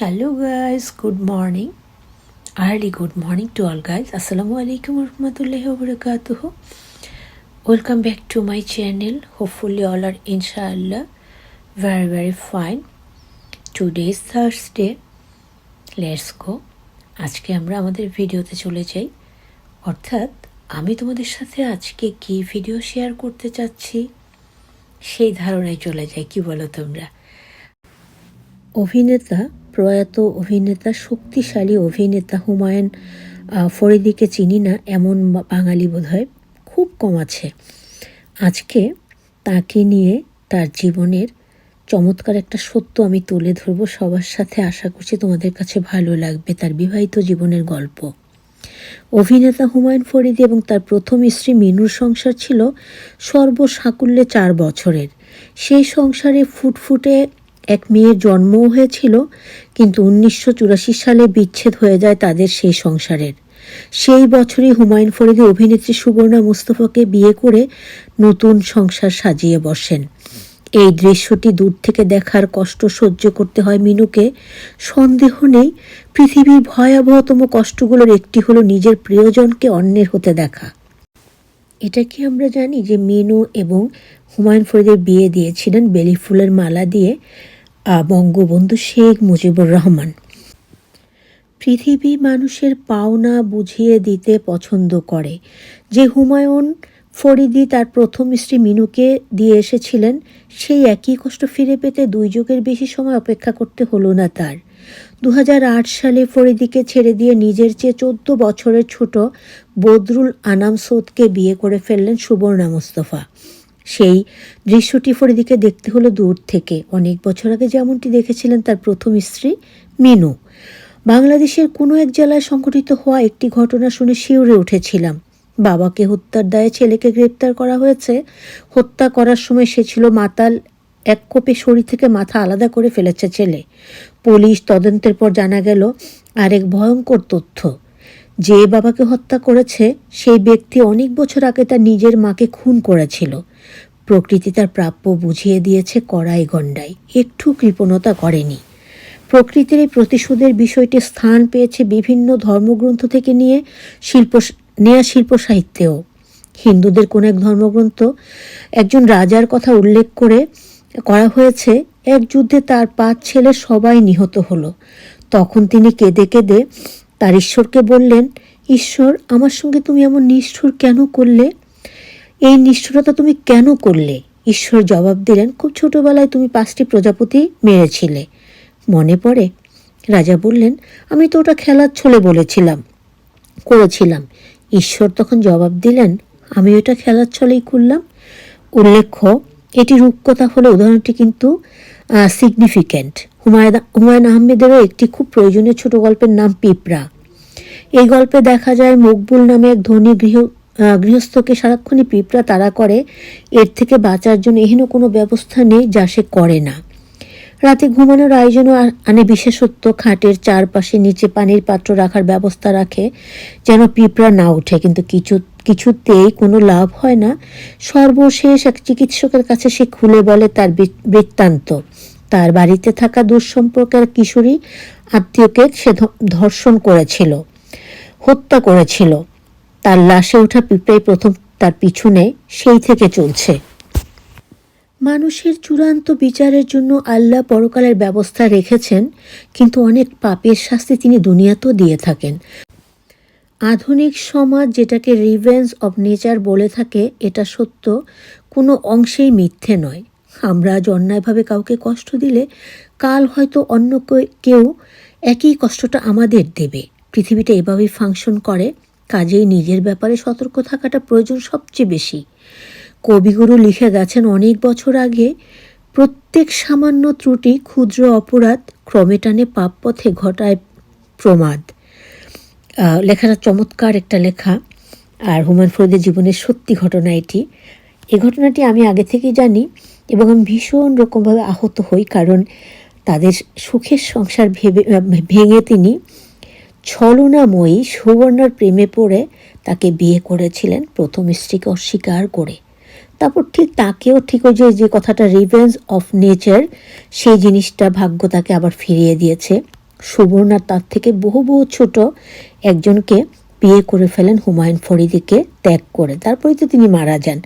Hello guys good morning early good morning to all guys আসসালামু আলাইকুম রহমতুল্লাহ বরকাতুহ welcome back to my channel hopefully all আর ইনশাআল্লাহ very very fine today is Thursday let's go আজকে আমরা আমাদের ভিডিওতে চলে যাই। অর্থাৎ, আমি তোমাদের সাথে আজকে কি ভিডিও শেয়ার করতে চাচ্ছি, সেই ধারণায় চলে যাই। কি বলো তোমরা? অভিনেতা প্রয়াত অভিনেতা, শক্তিশালী অভিনেতা হুমায়ুন ফরিদিকে চিনি না, এমন বাঙালি বোধহয় খুব কম আছে। আজকে তাকে নিয়ে তার জীবনের চমৎকার একটা সত্য আমি তুলে ধরবো। সবার সাথে আশা করছি তোমাদের কাছে ভালো লাগবে তার বিবাহিত জীবনের গল্প। অভিনেতা হুমায়ুন ফরিদি এবং তার প্রথম স্ত্রী মিনুর সংসার ছিল সর্বসাকুল্যে চার বছরের। সেই সংসারে ফুটফুটে এক মেয়ের জন্মও হয়েছিল, কিন্তু উনিশশো চুরাশি সালে বিচ্ছেদ হয়ে যায় তাদের সেই সংসারের। সেই বছরই হুমায়ুন ফরিদি অভিনেত্রী সুবর্ণা মুস্তফাকে বিয়ে করে নতুন সংসার সাজিয়ে বসেন। এই দৃশ্যটি দূর থেকে দেখার কষ্ট সহ্য করতে হয় মিনুকে। সন্দেহ নেই, পৃথিবীর ভয়াবহতম কষ্টগুলোর একটি হলো নিজের প্রিয়জনকে অন্যের হতে দেখা। এটা কি আমরা জানি যে মিনু এবং হুমায়ুন ফরিদের বিয়ে দিয়েছিলেন বেলি ফুলের মালা দিয়ে? বঙ্গবন্ধু শেখ মুজিবুর রহমান। পৃথিবী মানুষের পাওনা বুঝিয়ে দিতে পছন্দ করে। যে হুমায়ুন ফরিদি তার প্রথম স্ত্রী মিনুকে দিয়ে এসেছিলেন, সেই একই কষ্ট ফিরে পেতে দুই যুগের বেশি সময় অপেক্ষা করতে হলো না তার। দু হাজার আট সালে ফরিদিকে ছেড়ে দিয়ে নিজের চেয়ে চোদ্দ বছরের ছোট বদরুল আনাম সৌদকে বিয়ে করে ফেললেন সুবর্ণা মুস্তফা। সেই দৃশ্যটি ফরিদিকে দেখতে হলো দূর থেকে। অনেক বছর আগে যেমনটি দেখেছিলেন তার প্রথম স্ত্রী মিনু। বাংলাদেশের কোনো এক জেলায় সংঘটিত হওয়া একটি ঘটনা শুনে শিউরে উঠেছিলাম। বাবাকে হত্যার দায়ে ছেলেকে গ্রেপ্তার করা হয়েছে। হত্যা করার সময় সে ছিল মাতাল, এক কোপে শরীর থেকে মাথা আলাদা করে ফেলেছে ছেলে। পুলিশ তদন্তের পর জানা গেল, আরেক ভয়ঙ্কর তথ্য। যে বাবাকে হত্যা করেছে, সেই ব্যক্তি অনেক বছর আগে তার নিজের মাকে খুন করেছিল। প্রকৃতি তার প্রাপ্য বুঝিয়ে দিয়েছে কড়াই গণ্ডায়। একটু কৃপণতা করেনি। প্রকৃতির এই প্রতিশোধের বিষয়টি স্থান পেয়েছে বিভিন্ন ধর্মগ্রন্থ থেকে নিয়ে শিল্প, নেয়া শিল্প সাহিত্যেও। হিন্দুদের কোন এক ধর্মগ্রন্থ একজন রাজার কথা উল্লেখ করে করা হয়েছে, এক যুদ্ধে তার পাঁচ ছেলে সবাই নিহত হলো। তখন তিনি কেঁদে কেঁদে তার ঈশ্বরকে বললেন, ঈশ্বর, আমার সঙ্গে তুমি এমন নিষ্ঠুর কেন করলে? এই নিষ্ঠুরতা তুমি কেন করলে? ঈশ্বর জবাব দিলেন, খুব ছোটবেলায় তুমি পাঁচটি প্রজাপতি মেরেছিলে। মনে পড়ে, রাজা বললেন, আমি তো ওটা খেলার ছলে বলেছিলাম, করেছিলাম। ঈশ্বর তখন জবাব দিলেন, আমি ওটা খেলার ছলেই করলাম। উল্লেখ্য, এটি রূপকথা হলে উদাহরণটি কিন্তু সিগনিফিক্যান্ট হুমায়ুন হুমায়ুন আহমেদেরও একটি খুব প্রয়োজনীয় ছোট গল্পের নাম পিঁপড়া। এই গল্পে দেখা যায়, মকবুল নামে এক ধনী গৃহ গৃহস্থকে সারাক্ষণই পিঁপড়া তাড়া করে, এর থেকে বাঁচার জন্য এহেন কোনো ব্যবস্থা নেই যা সে করে না। রাতে ঘুমানোর আয়োজনও আনে বিশেষত্ব, খাটের চারপাশে নিচে পানির পাত্র রাখার ব্যবস্থা রাখে যেন পিঁপড়া না ওঠে। কিন্তু কিছু কিছুতেই কোনো লাভ হয় না। সর্বশেষ এক চিকিৎসকের কাছে সে খুলে বলে তার বৃত্তান্ত। তার বাড়িতে থাকা দুঃসম্পর্কের কিশোরী আত্মীয়কে সে ধর্ষণ করেছিল, হত্যা করেছিল। তার লাশে ওঠা পিঁপড়াই প্রথম তার পিছনে সেই থেকে চলছে। মানুষের চূড়ান্ত বিচারের জন্য আল্লাহ পরকালের ব্যবস্থা রেখেছেন, কিন্তু অনেক পাপের শাস্তি তিনি দুনিয়াতেও দিয়ে থাকেন। আধুনিক সমাজ যেটাকে রিভেঞ্জ অব নেচার বলে থাকে, এটা সত্য, কোনো অংশেই মিথ্যে নয়। আমরা আজ অন্যায়ভাবে কাউকে কষ্ট দিলে, কাল হয়তো অন্য কেউ একই কষ্টটা আমাদের দেবে। পৃথিবীটা এভাবেই ফাংশন করে। কাজেই নিজের ব্যাপারে সতর্ক থাকাটা প্রয়োজন সবচেয়ে বেশি। কবিগুরু লিখে গেছেন অনেক বছর আগে, প্রত্যেক সামান্য ত্রুটি, ক্ষুদ্র অপরাধ ক্রমে টানে পাপ পথে ঘটায় প্রমাদ। লেখাটা চমৎকার একটা লেখা, আর হুমান ফরিদের জীবনের সত্যি ঘটনা এটি। এই ঘটনাটি আমি আগে থেকেই জানি এবং আমি ভীষণ রকমভাবে আহত হই কারণ তাদের সুখের সংসার ভেবে ভেঙে তিনি ছলনাময়ী সুবর্ণার প্রেমে পড়ে তাকে বিয়ে করেছিলেন প্রথম স্ত্রীকে অস্বীকার করে। তারপর ঠিক তাকেও ঠিক ওই যে কথাটা রিভেঞ্জ অফ নেচার সেই জিনিসটা ভাগ্য তাকে আবার ফিরিয়ে দিয়েছে। সুবর্ণা তার থেকে বহু বহু ছোট একজনকে বিয়ে করে ফেলেন হুমায়ুন ফরিদিকে, ত্যাগ করে। তারপরে তো তিনি মারা যান।